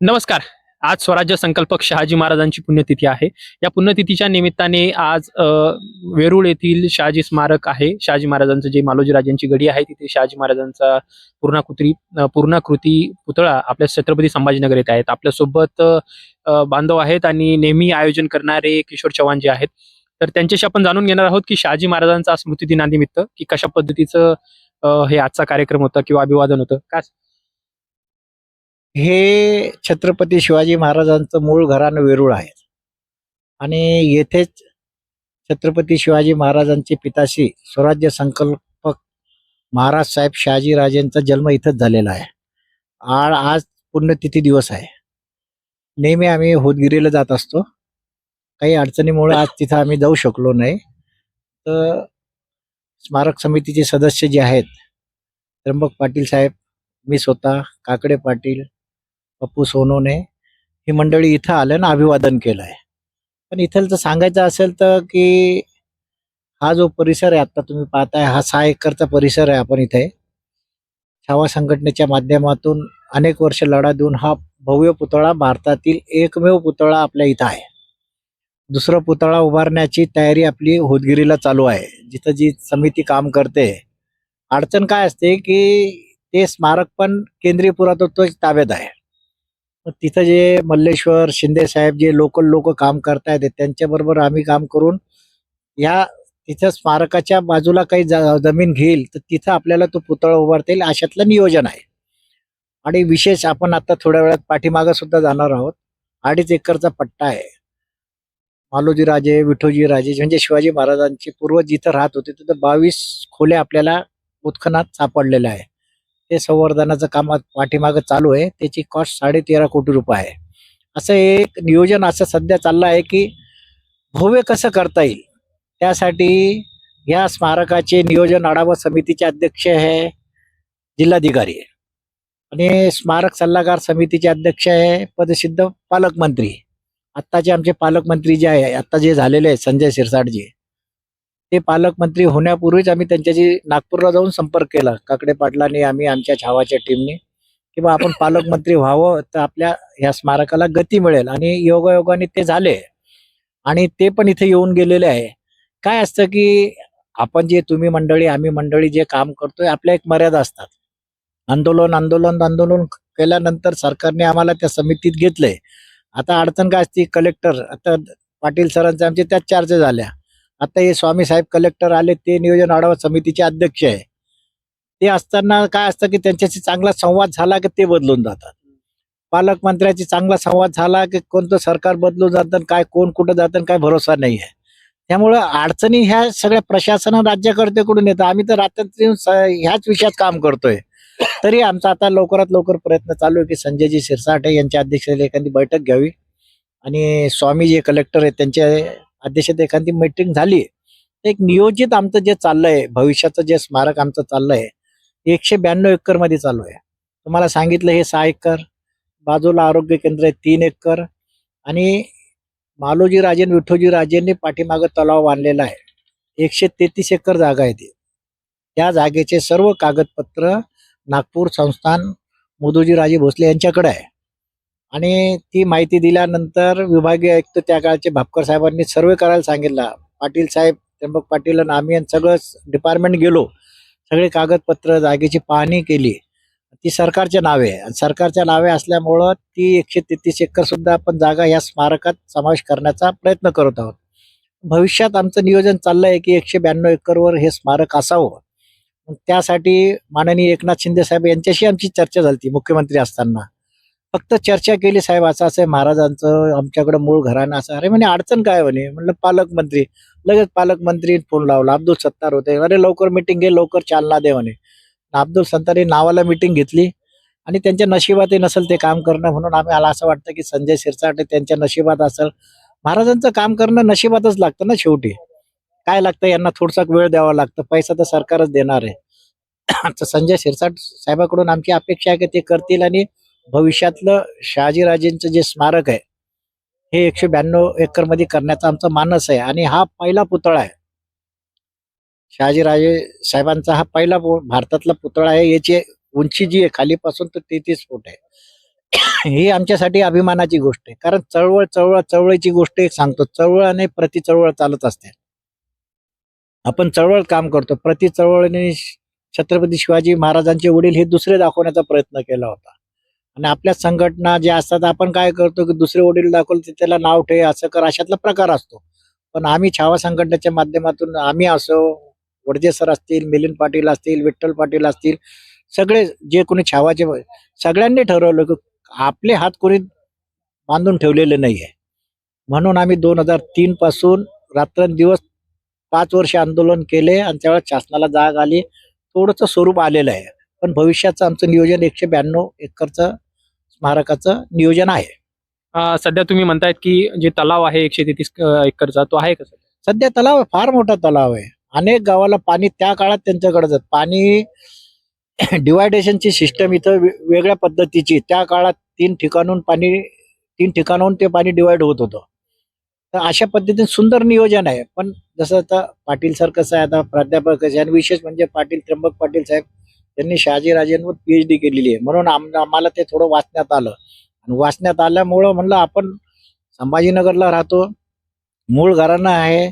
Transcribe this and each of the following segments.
नमस्कार. आज स्वराज्य संकल्पक शहाजी महाराजांची पुण्यतिथी आहे. या पुण्यतिथीच्या निमित्ताने आज वेरूळ येथील शहाजी स्मारक आहे. शहाजी महाराजांचं जे मालोजी राजांची गडी आहे तिथे शहाजी महाराजांचा पूर्णाकृती पूर्णाकृती पुतळा आपल्या छत्रपती संभाजीनगर येथे आहेत. आपल्यासोबत बांधव आहेत आणि नेहमी आयोजन करणारे किशोर चव्हाण जे आहेत. तर त्यांच्याशी आपण जाणून घेणार आहोत की शहाजी महाराजांचा स्मृतिदिनानिमित्त की कशा पद्धतीचं हे आजचा कार्यक्रम होता किंवा अभिवादन होतं. काय हे छत्रपती शिवाजी महाराजांचं मूळ घराणं वेरूळ आहे. आणि येथेच छत्रपती शिवाजी महाराजांचे पिताशी स्वराज्य संकल्पक महाराज साहेब शहाजी राजेंचा जन्म इथंच झालेला आहे. आळ आज पुण्यतिथी दिवस आहे. नेहमी आम्ही होदगिरीला जात असतो. काही अडचणीमुळे आज तिथं आम्ही जाऊ शकलो नाही. तर स्मारक समितीचे सदस्य जे आहेत त्र्यंबक पाटील साहेब मी स्वतः काकडे पाटील पप्पू सोनूने ही मंडळी इथं आलं ना अभिवादन केलं आहे पण इथलं सांगायचं असेल तर की हा जो परिसर आहे आता तुम्ही पाहताय हा सहा एकरचा परिसर आहे आपण इथे. छावा संघटनेच्या माध्यमातून अनेक वर्ष लढा देऊन हा भव्य पुतळा भारतातील एकमेव पुतळा आपल्या इथं आहे. दुसरा पुतळा उभारण्याची तयारी आपली होदगिरीला चालू आहे. जिथं जी समिती काम करते अडचण काय असते की ते स्मारक पण केंद्रीय पुरातत्व ताब्यात आहे. तिथं जे मल्लेश्वर शिंदे साहेब जे लोकल लोक काम करतायत त्यांच्या बरोबर आम्ही काम करून या तिथं स्मारकाच्या बाजूला काही जमीन घेईल तर तिथं आपल्याला तो पुतळा उभारता येईल अशातलं नियोजन आहे. आणि विशेष आपण आता थोड्या वेळात पाठीमागं सुद्धा जाणार आहोत. अडीच एकरचा पट्टा आहे. मालोजी राजे विठोजी राजे म्हणजे शिवाजी महाराजांचे पूर्वज जिथं राहत होते तिथं बावीस खोल्या आपल्याला उत्खनात सापडलेल्या आहे ते संवर्धनाचं काम पाठीमागं चालू आहे. त्याची कॉस्ट साडे तेरा कोटी रुपये आहे. असं एक नियोजन असं सध्या चाललं आहे की भव्य कसं करता येईल? त्यासाठी या स्मारकाचे नियोजन आढावा समितीचे अध्यक्ष आहे जिल्हाधिकारी आणि स्मारक सल्लागार समितीचे अध्यक्ष आहे पदसिद्ध पालकमंत्री. आत्ताचे आमचे पालकमंत्री जे आहे आता जे झालेले आहेत संजय शिरसाटजी ते पालकमंत्री होण्यापूर्वीच आम्ही त्यांच्याशी नागपूरला जाऊन संपर्क केला. काकडे पाटलांनी आम्ही आमच्या छावाच्या टीमने. किंवा आपण पालकमंत्री व्हावं तर आपल्या ह्या स्मारकाला गती मिळेल. आणि योगायोगाने ते झाले. आणि ते पण इथे येऊन गेलेले आहे. काय असतं की आपण जे तुम्ही मंडळी आम्ही मंडळी जे काम करतोय आपल्या एक मर्यादा असतात. आंदोलन आंदोलन आंदोलन केल्यानंतर सरकारने आम्हाला त्या समितीत घेतलंय. आता अडचण काय असते कलेक्टर आता पाटील सरांचे आमचे त्याच चार्ज झाल्या. आता हे स्वामी साहेब कलेक्टर आले ते नियोजन आढावा समितीचे अध्यक्ष आहे. ते असताना काय असतं की त्यांच्याशी चांगला संवाद झाला की ते बदलून जातात. पालकमंत्र्याची चांगला संवाद झाला की कोणतं सरकार बदलून जातं काय कोण कुठं जातं काय भरोसा नाही आहे. त्यामुळं अडचणी ह्या सगळ्या प्रशासन राज्यकर्त्याकडून येतं आम्ही तर रात्री येऊन ह्याच विषयात काम करतोय. तरी आमचा आता लवकरात लवकर प्रयत्न चालू आहे की संजयजी शिरसाटे यांच्या अध्यक्षतेखाली एखादी बैठक घ्यावी. आणि स्वामी जे कलेक्टर आहेत त्यांच्या अध्यक्षतेत एखादी मीटिंग झाली एक नियोजित आमचं जे चाललंय भविष्याचं जे स्मारक आमचं चाललंय एकशे ब्याण्णव एकरमध्ये चालू आहे. तुम्हाला सांगितलं हे सहा एकर बाजूला आरोग्य केंद्र आहे तीन एकर आणि मालोजी राजेन विठोजी राजेंनी पाठीमागं तलाव बांधलेला आहे. एकशे तेहतीस एकर जागा आहे ती. त्या जागेचे सर्व कागदपत्र नागपूर संस्थान मुदोजी राजे भोसले यांच्याकडे आहे. आणि ती माहिती दिल्यानंतर विभागीय आयुक्त त्या काळचे भापकर साहेबांनी सर्वे करायला सांगितला. पाटील साहेब त्र्यंबक पाटील आणि आम्ही आणि सगळं डिपार्टमेंट गेलो. सगळे कागदपत्र जागेची पाहणी केली. ती सरकारच्या नावे आहे. आणि सरकारच्या नावे असल्यामुळं ती एकशे तेहतीस एकर सुद्धा आपण जागा या स्मारकात समावेश करण्याचा प्रयत्न करत आहोत. भविष्यात आमचं नियोजन चाललं आहे की एकशे ब्याण्णव एकरवर हे स्मारक असावं. त्यासाठी माननीय एकनाथ शिंदे साहेब यांच्याशी आमची चर्चा झाली मुख्यमंत्री असताना. फक्त चर्चा केली साहेब असं असं महाराजांचं आमच्याकडं मूळ घराणं असं अरे म्हणे अडचण काय म्हणे? म्हणलं पालकमंत्री. लगेच पालकमंत्री फोन लावला अब्दुल सत्तार होते. अरे लवकर मिटिंग घे लवकर चालना दे म्हणे. अब्दुल सत्तार नावाला मिटिंग घेतली आणि त्यांच्या नशिबातही नसेल ते काम करणं म्हणून आम्ही आला असं वाटतं की संजय शिरसाटे त्यांच्या नशिबात असेल. महाराजांचं काम करणं नशिबातच लागतं ना शेवटी. काय लागतं? यांना थोडसा वेळ द्यावा लागतं. पैसा तर सरकारच देणार आहे. तर संजय शिरसाट साहेबाकडून आमची अपेक्षा आहे की ते करतील आणि भविष्यातलं शहाजीराजेंचं जे स्मारक आहे हे एकशे ब्याण्णव एकरमध्ये करण्याचा आमचा मानस आहे. आणि हा पहिला पुतळा आहे. शहाजीराजे साहेबांचा हा पहिला भारतातला पुतळा आहे. याची उंची जी आहे खालीपासून तर तेहतीस फूट आहे. ही आमच्यासाठी अभिमानाची गोष्ट आहे. कारण चळवळ चळवळ चळवळीची गोष्ट एक सांगतो. चळवळ आणि प्रति चळवळ चालत असते. आपण चळवळ काम करतो. प्रति चळवळीने छत्रपती शिवाजी महाराजांचे वडील हे दुसरे दाखवण्याचा प्रयत्न केला होता. आणि आपल्या संघटना ज्या असतात आपण काय करतो की दुसरे वडील दाखवलं की त्याला नाव ठे असं कर अशातला प्रकार असतो. पण आम्ही छावा संघटनेच्या माध्यमातून आम्ही असो वडजे सर असतील मिलिंद पाटील असतील विठ्ठल पाटील असतील सगळे जे कोणी छावाचे सगळ्यांनी ठरवलं की आपले हात कोणी बांधून ठेवलेले नाही आहे म्हणून आम्ही दोन हजार तीन पासून रात्रंदिवस पाच वर्ष आंदोलन केले आणि त्यावेळेस शासनाला जाग आली. थोडंसं स्वरूप आलेलं आहे. पण भविष्याचं आमचं नियोजन एकशे ब्याण्णव एकरचं स्मारकाचं नियोजन आहे. अ, सध्या तुम्ही म्हणतायत की जे तलाव आहे एकशे तेहतीस एकरचा तो आहे का सध्या? सध्या तलाव आहे, फार मोठा तलाव आहे. अनेक गावाला पाणी त्या काळात त्यांच्याकडे जात पाणी डिवायडेशनची सिस्टम इथं वे- वेगळ्या पद्धतीची. त्या काळात तीन ठिकाणून पाणी तीन ठिकाणाहून ते पाणी डिवाइड होत होतं. तर अशा पद्धतीने सुंदर नियोजन आहे. पण जसं आता पाटील सर कसं आहे आता प्राध्यापक कसे आणि विशेष म्हणजे पाटील त्र्यंबक पाटील साहेब त्यांनी शहाजीराजेंवर पीएचडी केलेली आहे. म्हणून आम- आम्हाला ते थोडं वाचण्यात आलं. आणि वाचण्यात आल्यामुळं म्हणलं आपण संभाजीनगरला राहतो. मूळ घराणं आहे.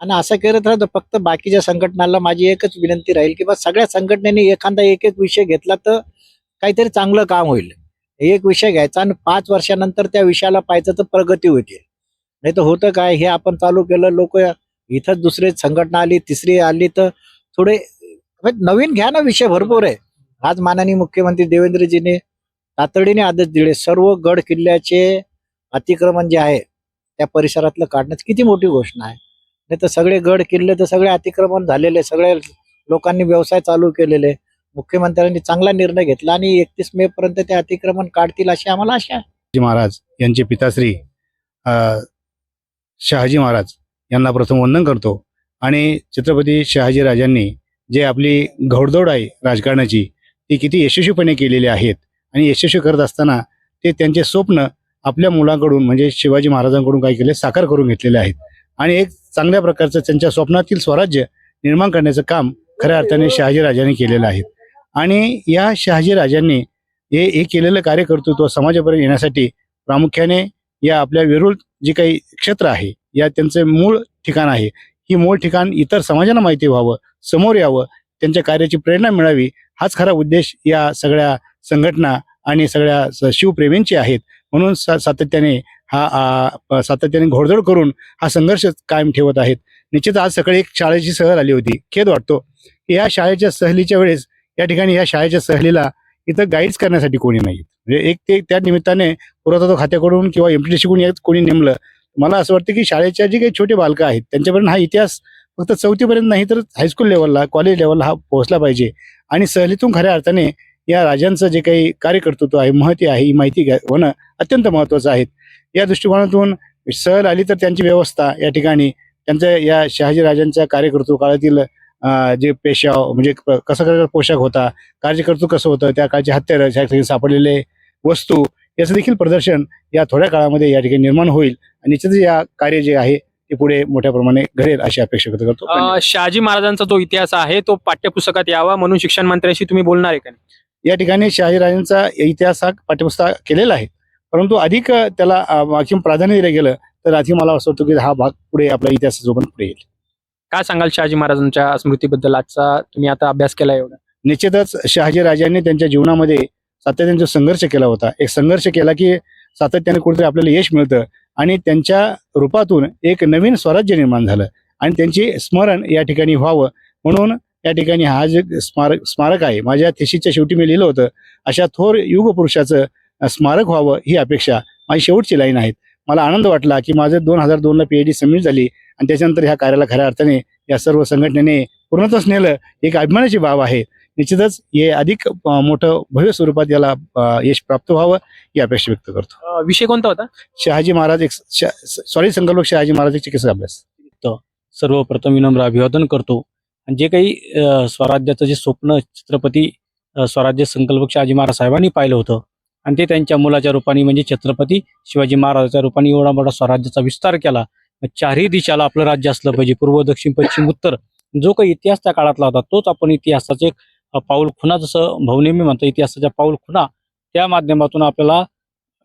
आणि असं करत राहतो. फक्त बाकीच्या संघटनाला माझी एकच विनंती राहील की बा सगळ्या संघटनेने एखादा एक एक विषय घेतला तर काहीतरी चांगलं काम होईल. एक विषय घ्यायचा आणि पाच वर्षानंतर त्या विषयाला पाहायचं तर प्रगती होते नाही तर होतं काय? हे आपण चालू केलं लोक इथंच दुसरी संघटना आली तिसरी आली तर थोडे म्हणजे नवीन घ्या ना विषय भरपूर आहे. आज माननीय मुख्यमंत्री देवेंद्रजीने तातडीने आदेश दिले. सर्व गड किल्ल्याचे अतिक्रमण जे आहे त्या परिसरातलं काढण्यात किती मोठी घोषणा आहे. नाही तर सगळे गड किल्ले तर सगळे अतिक्रमण झालेले सगळ्या लोकांनी व्यवसाय चालू केलेले. मुख्यमंत्र्यांनी चांगला निर्णय घेतला आणि एकतीस मे पर्यंत ते अतिक्रमण काढतील अशी आम्हाला आशा आहे. शहाजी महाराज यांचे पिताश्री शहाजी महाराज यांना प्रथम वंदन करतो. आणि छत्रपती शहाजी राजांनी जे आपली घोडदौड आहे राजकारणाची ती किती यशस्वीपणे केलेली आहेत आणि यशस्वी करत असताना ते त्यांचे स्वप्न आपल्या मुलाकडून म्हणजे शिवाजी महाराजांकडून काय केले साकार करून घेतलेले आहेत. आणि एक चांगल्या प्रकारचं त्यांच्या स्वप्नातील स्वराज्य निर्माण करण्याचं काम खऱ्या अर्थाने शहाजीराजांनी केलेलं आहे. आणि या शहाजी राजांनी हे हे केलेलं कार्यकर्तृत्व समाजापर्यंत येण्यासाठी प्रामुख्याने या आपल्या वेरूळ जे काही क्षेत्र आहे या त्यांचे मूळ ठिकाण आहे ही मूळ ठिकाण इतर समाजांना माहिती व्हावं समोर यावं त्यांच्या कार्याची प्रेरणा मिळावी हाच खरा उद्देश या सगळ्या संघटना आणि सगळ्या स- शिवप्रेमींचे आहेत. म्हणून सा- सातत्याने हा सातत्याने घोडदोड करून हा संघर्ष कायम ठेवत आहेत. निश्चित आज सकाळी एक शाळेची सहल आली होती. खेद वाटतो. की या शाळेच्या सहलीच्या वेळेस या ठिकाणी या शाळेच्या सहलीला इथं गाईड्स करण्यासाठी कोणी नाही म्हणजे एक ते त्या निमित्ताने पुरातत्व खात्याकडून किंवा एमटीडीसीकडून यात कोणी नेमलं मला असं वाटतं की शाळेच्या जे काही छोटे बालकं आहेत त्यांच्यापर्यंत हा इतिहास फक्त चौथीपर्यंत नाही तर हायस्कूल लेवलला कॉलेज लेवलला हा पोहोचला पाहिजे. आणि सहलीतून खऱ्या अर्थाने या राजांचं जे काही कार्यकर्तृत्व आहे महती आहे ही माहिती घ्या- होणं अत्यंत महत्त्वाचं आहे. या दृष्टिकोनातून सहल आली तर त्यांची व्यवस्था या ठिकाणी त्यांचा या शहाजी राजांच्या कार्यकर्तृत्व काळातील जे पेशाव म्हणजे क- कसं कसं पोशाख होता कार्यकर्तृत्व कसं होतं त्या काळचे हत्यारं सापडलेले वस्तू याचं देखील प्रदर्शन या थोड्या काळामध्ये या ठिकाणी निर्माण होईल. आणि निश्चितच या कार्य जे आहे ते पुढे मोठ्या प्रमाणे घडेल अशी अपेक्षा व्यक्त करतो. शहाजी महाराजांचा जो इतिहास आहे तो पाठ्यपुस्तकात यावा म्हणून शिक्षण मंत्र्याशी तुम्ही बोलणार आहे का या ठिकाणी शहाजीराजांचा इतिहास हा पाठ्यपुस्तक केलेला आहे. परंतु अधिक त्याला आणखी प्राधान्य दिलं गेलं तर अधिक मला असं वाटतं की हा भाग पुढे आपला इतिहासाचा पण पुढे येईल. काय सांगाल शहाजी महाराजांच्या स्मृतीबद्दल? आजचा तुम्ही आता अभ्यास केला एवढा. निश्चितच शहाजी राजांनी त्यांच्या जीवनामध्ये सातत्याने जो संघर्ष केला होता एक संघर्ष केला की सातत्याने कुठेतरी आपल्याला यश मिळतं आणि त्यांच्या रूपातून एक नवीन स्वराज्य निर्माण झालं आणि त्यांचे स्मरण या ठिकाणी व्हावं. म्हणून या ठिकाणी हा जे स्मारक स्मारक आहे माझ्या थिशीच्या शेवटी मी लिहिलं होतं अशा थोर युगपुरुषाचं स्मारक व्हावं ही अपेक्षा माझी शेवटची लाईन आहेत. मला आनंद वाटला की माझं दोन हजार दोनला पीएचडी सबमिट झाली आणि त्याच्यानंतर ह्या कार्याला खऱ्या अर्थाने या सर्व संघटनेने पूर्णतच नेलं. एक अभिमानाची बाब आहे. निश्चितच हे अधिक मोठं भव्य स्वरूपात याला यश प्राप्त व्हावं ही अपेक्षा व्यक्त करतो. विषय कोणता होता? शहाजी महाराज एक सॉरी संकल्प शहाजी महाराज एक चिकित्सा अभ्यास सर्वप्रथम विनम्र अभिवादन करतो. आणि जे काही स्वराज्याचं जे स्वप्न छत्रपती स्वराज्य संकल्पक शहाजी महाराज साहेबांनी पाहिलं होतं. आणि ते त्यांच्या मुलाच्या रूपाने म्हणजे छत्रपती शिवाजी महाराजाच्या रूपाने एवढा मोठा स्वराज्याचा विस्तार केला. चारही दिशाला आपलं राज्य असलं पाहिजे. पूर्व दक्षिण पश्चिम उत्तर. जो काही इतिहास त्या काळातला होता तोच आपण इतिहासाचे पाऊल खुना जसं भाऊनेहमी म्हणतो इतिहासाच्या पाऊल खुणा त्या माध्यमातून आपल्याला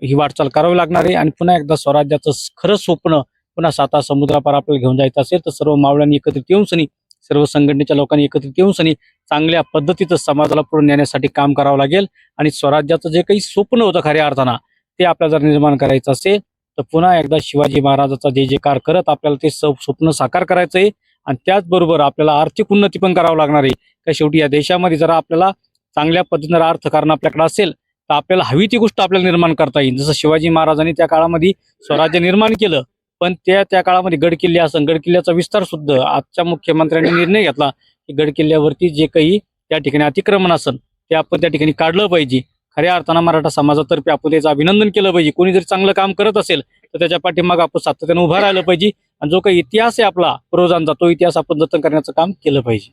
ही वाटचाल करावी लागणार आहे. आणि पुन्हा एकदा स्वराज्याचं खरं स्वप्न पुन्हा साता समुद्रापार आपल्याला घेऊन जायचं असेल तर सर्व मावळ्यांनी एकत्रित येऊन सनी सर्व संघटनेच्या लोकांनी एकत्रित येऊन सनी चांगल्या पद्धतीचं समाजाला पुढे नेण्यासाठी काम करावं लागेल. आणि स्वराज्याचं जे काही स्वप्न होतं खऱ्या अर्थानं ते आपल्याला जर निर्माण करायचं असेल तर पुन्हा एकदा शिवाजी महाराजाचा जे जे कार करत आपल्याला ते स्वप्न साकार करायचं आहे आणि त्याचबरोबर आपल्याला आर्थिक उन्नती पण करावं लागणार आहे. का शेवटी या देशामध्ये जर आपल्याला चांगल्या पद्धतीनं अर्थकारण आपल्याकडे असेल तर आपल्याला हवी ती गोष्ट आपल्याला निर्माण करता येईल. जसं शिवाजी महाराजांनी त्या काळामध्ये स्वराज्य निर्माण केलं पण त्या त्या काळामध्ये गडकिल्ले असं गडकिल्ल्याचा विस्तार सुद्धा आजच्या मुख्यमंत्र्यांनी निर्णय घेतला की गडकिल्ल्यावरती जे काही त्या ठिकाणी अतिक्रमण असेल ते आपण त्या ठिकाणी काढलं पाहिजे. खऱ्या अर्थानं मराठा समाजातर्फे आपण त्याचं अभिनंदन केलं पाहिजे. कोणी जरी चांगलं काम करत असेल तर त्याच्या पाठीमाग आपण सातत्यानं उभं राहिलं पाहिजे. आणि जो काही इतिहास आहे आपला पूर्वजांचा तो इतिहास आपण जतन करण्याचं काम केलं पाहिजे.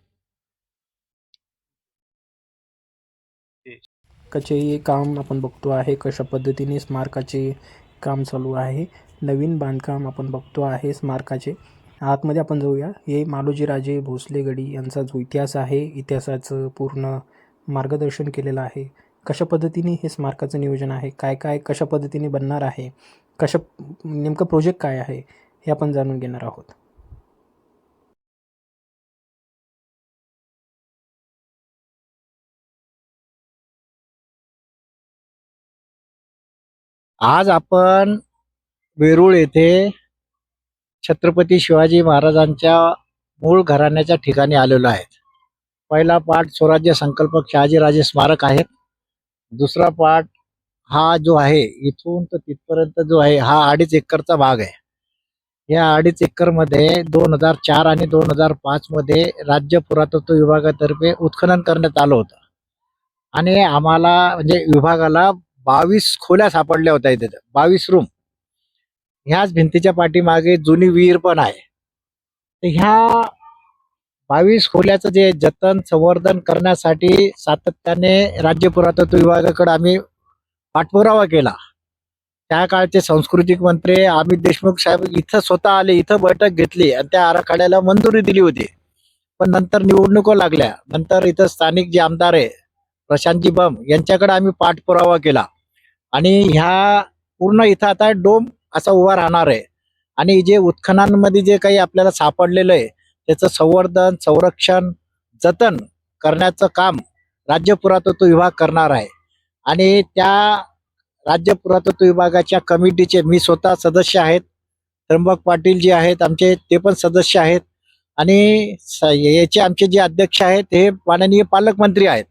कचे काम आपण बघतो आहे कशा पद्धतीने स्मारकाचे काम चालू आहे नवीन बांधकाम आपण बघतो आहे स्मारकाचे. आतमध्ये आपण जाऊया. हे मालोजी राजे भोसले गडी यांचा जो इतिहास आहे इतिहासाचं पूर्ण मार्गदर्शन केलेलं आहे. कशा पद्धतीने हे स्मारकाचं नियोजन आहे काय काय कशा पद्धतीने बनणार आहे कशा नेमकं प्रोजेक्ट काय आहे हे आपण जाणून घेणार आहोत. आज आपण वेरूळ येथे छत्रपती शिवाजी महाराजांच्या मूळ घराण्याच्या ठिकाणी आलेलो आहेत. पहिला पाठ स्वराज्य संकल्पक शहाजीराजे स्मारक आहेत. दुसरा पाठ हा जो आहे इथून तर तिथपर्यंत जो आहे हा अडीच एकरचा भाग आहे. या अडीच एकरमध्ये दोन हजार चार आणि दोन हजार पाच मध्ये राज्य पुरातत्व विभागातर्फे उत्खनन करण्यात आलं होतं. आणि आम्हाला म्हणजे विभागाला बावीस खोल्या सापडल्या होत्या इथे. बावीस रूम ह्याच भिंतीच्या पाठीमागे जुनी विहीर पण आहे. तर ह्या बावीस खोल्याचं जे जतन संवर्धन करण्यासाठी सातत्याने राज्य पुरातत्व विभागाकडे आम्ही पाठपुरावा केला. त्या काळचे सांस्कृतिक मंत्री अमित देशमुख साहेब इथं स्वतः आले इथं बैठक घेतली आणि त्या आराखड्याला मंजुरी दिली होती. पण नंतर निवडणुका लागल्या. नंतर इथं स्थानिक जे आमदार आहे प्रशांतजी बम यांच्याकडे आम्ही पाठपुरावा केला. आणि ह्या पूर्ण इथं आता डोम असा उभा राहणार आहे. आणि जे उत्खननांमध्ये जे काही आपल्याला सापडलेलं आहे त्याचं संवर्धन संरक्षण जतन करण्याचं काम राज्य पुरातत्व विभाग करणार आहे. आणि त्या राज्य पुरातत्व विभागाच्या कमिटीचे मी स्वतः सदस्य आहेत. त्र्यंबक पाटील जे आहेत आमचे ते पण सदस्य आहेत. आणि याचे आमचे जे अध्यक्ष आहेत हे माननीय पालकमंत्री आहेत.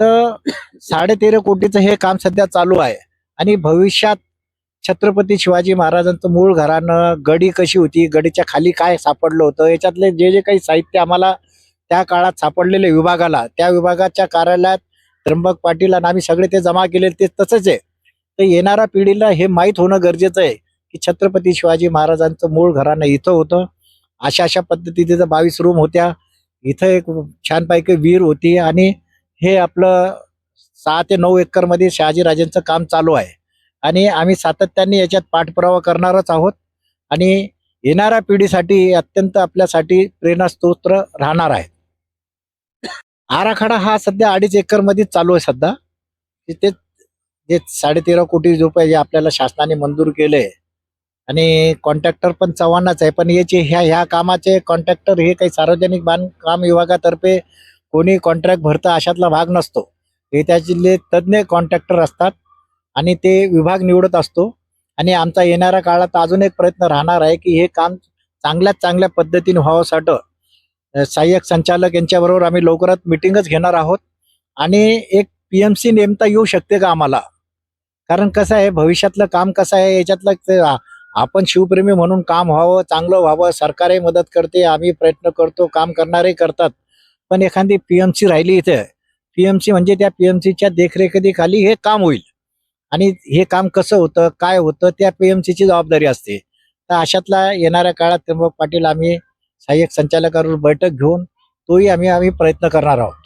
तर साडेतेरा कोटीचं हे काम सध्या चालू आहे. आणि भविष्यात छत्रपती शिवाजी महाराजांचं मूळ घरानं गडी कशी होती गडीच्या खाली काय सापडलं होतं याच्यातले जे जे काही साहित्य आम्हाला त्या काळात सापडलेले विभागाला त्या विभागाच्या कार्यालयात त्र्यंबक पाटील आणि आम्ही सगळे ते जमा केले ते तसंच आहे. तर येणाऱ्या पिढीला हे माहीत होणं गरजेचं आहे की छत्रपती शिवाजी महाराजांचं मूळ घराणं इथं होतं. अशा अशा पद्धतीचे बावीस रूम होत्या. इथं एक छानपैकी विहीर होती आणि हे आपलं सहा ते नऊ एकरमध्ये शहाजीराजेंचं काम चालू आहे. आणि आम्ही सातत्याने याच्यात पाठपुरावा करणारच आहोत. आणि येणाऱ्या पिढीसाठी अत्यंत आपल्यासाठी प्रेरणास्त्रोत राहणार आहे. आराखडा हा सध्या अडीच एकरमध्येच चालू आहे सध्या. तिथे जे साडेतेरा कोटी रुपये जे आपल्याला शासनाने मंजूर केले आणि कॉन्ट्रॅक्टर पण चव्हाणच आहे. पण याचे ह्या ह्या कामाचे कॉन्ट्रॅक्टर हे काही सार्वजनिक बांधकाम विभागातर्फे कोणी कॉन्ट्रॅक्ट भरतं अशातला भाग नसतो. हे त्याचे तज्ज्ञ कॉन्ट्रॅक्टर असतात आणि ते विभाग निवडत असतो. आणि आमचा येणाऱ्या काळात अजून एक प्रयत्न राहणार आहे की हे काम चांगल्यात चांगल्या पद्धतीने व्हावंसाठी. सहाय्यक संचालक यांच्याबरोबर आम्ही लवकरात मिटिंगच घेणार आहोत. आणि एक पी एम सी नेमता येऊ शकते का आम्हाला? कारण कसं आहे भविष्यातलं काम कसं आहे याच्यातलं ते आपण शिवप्रेमी म्हणून काम व्हावं चांगलं व्हावं सरकारही मदत करते आम्ही प्रयत्न करतो काम करणारे करतात. पण एखादी पीएमसी राहिली इथे पीएमसी म्हणजे त्या पीएमसीच्या देखरेखीखाली हे काम होईल. आणि हे काम कसं होतं काय होतं त्या पीएमसीची जबाबदारी असते. तर अशातला येणाऱ्या काळात त्र्यंबक पाटील आम्ही सहाय्यक संचालकावर बैठक घेऊन तोही आम्ही आम्ही प्रयत्न करणार आहोत.